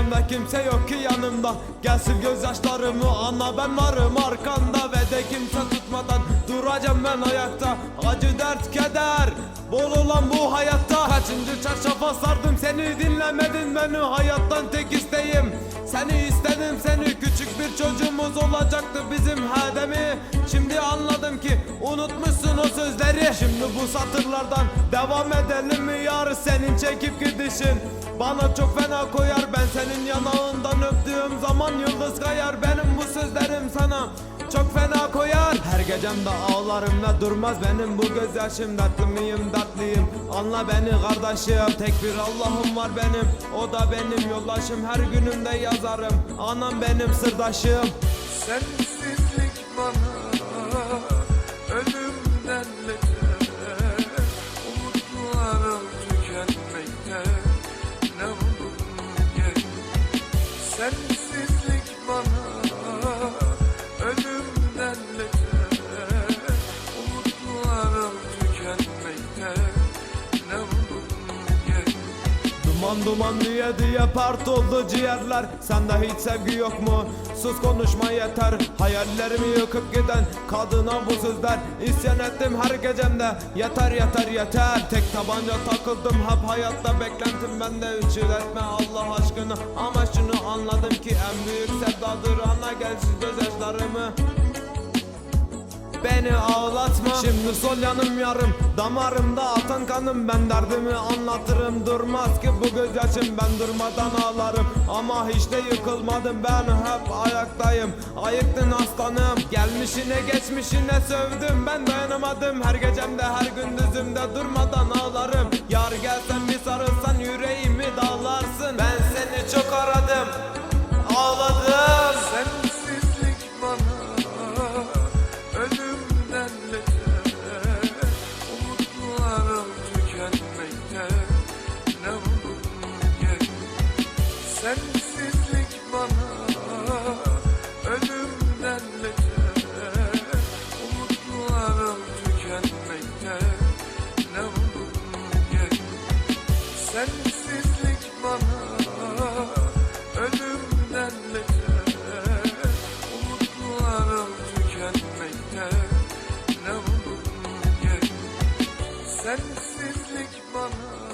Çevremde kimse yok ki yanımda. Gel sil gözyaşlarımı anla ben varım arkanda. Ve de kimse tutmadan duracağım ben ayakta. Acı dert keder Bol olan bu hayatta. Kaçıncı çarşafa sardım seni dinlemedin beni. Hayattan tek isteğim Seni istedim seni küçük bir çocuğumuz olacaktı bizim hedemi Şimdi anladım ki unutmuşsun o sözleri. Şimdi bu satırlardan devam edelim mi? Yar Senin çekip gidişin. Bana çok fena koyar Ben senin yanağından Her gecemde ağlarım ve durmaz benim bu gözyaşım Dertli miyim dertliyim anla beni kardeşim Tek bir Allah'ım var benim. O da benim yoldaşım Her günümde yazarım. Anam benim sırdaşım. Sensizlik bana ölümden beter. Umutlarım tükenmekte ne olur gel. Sensizlik Duman duman diye diye part oldu ciğerler. Sende hiç sevgi yok mu? Sus konuşma yeter. Hayallerimi yıkıp giden kadına bu sözler İsyan ettim her gecemde. Yeter yeter yeter. Tek tabanca takıldım. Hep hayatta Beklentim bende. Üç yıl etme Allah aşkına. Ama şunu anladım ki en büyük sevdadır. Ana gelsin gözyaşlarımı Beni ağlatma Şimdi sol yanım yarım. Damarımda atan kanım. Ben derdimi anlatırım. Durmaz ki bu gözyaşım Ben durmadan ağlarım. Ama hiç de yıkılmadım. Ben hep ayaktayım. Ayıktın aslanım. Gelmişine geçmişine sövdüm. Ben dayanamadım. Her gecemde her gündüzümde Durmadan ağlarım. Yar gelsen bir sarılsan Sensizlik bana ölümden beter. Umutlarım tükenmekte ne olur gel. Sensizlik bana ölümden beter. Umutlarım tükenmekte ne olur gel. Sensizlik bana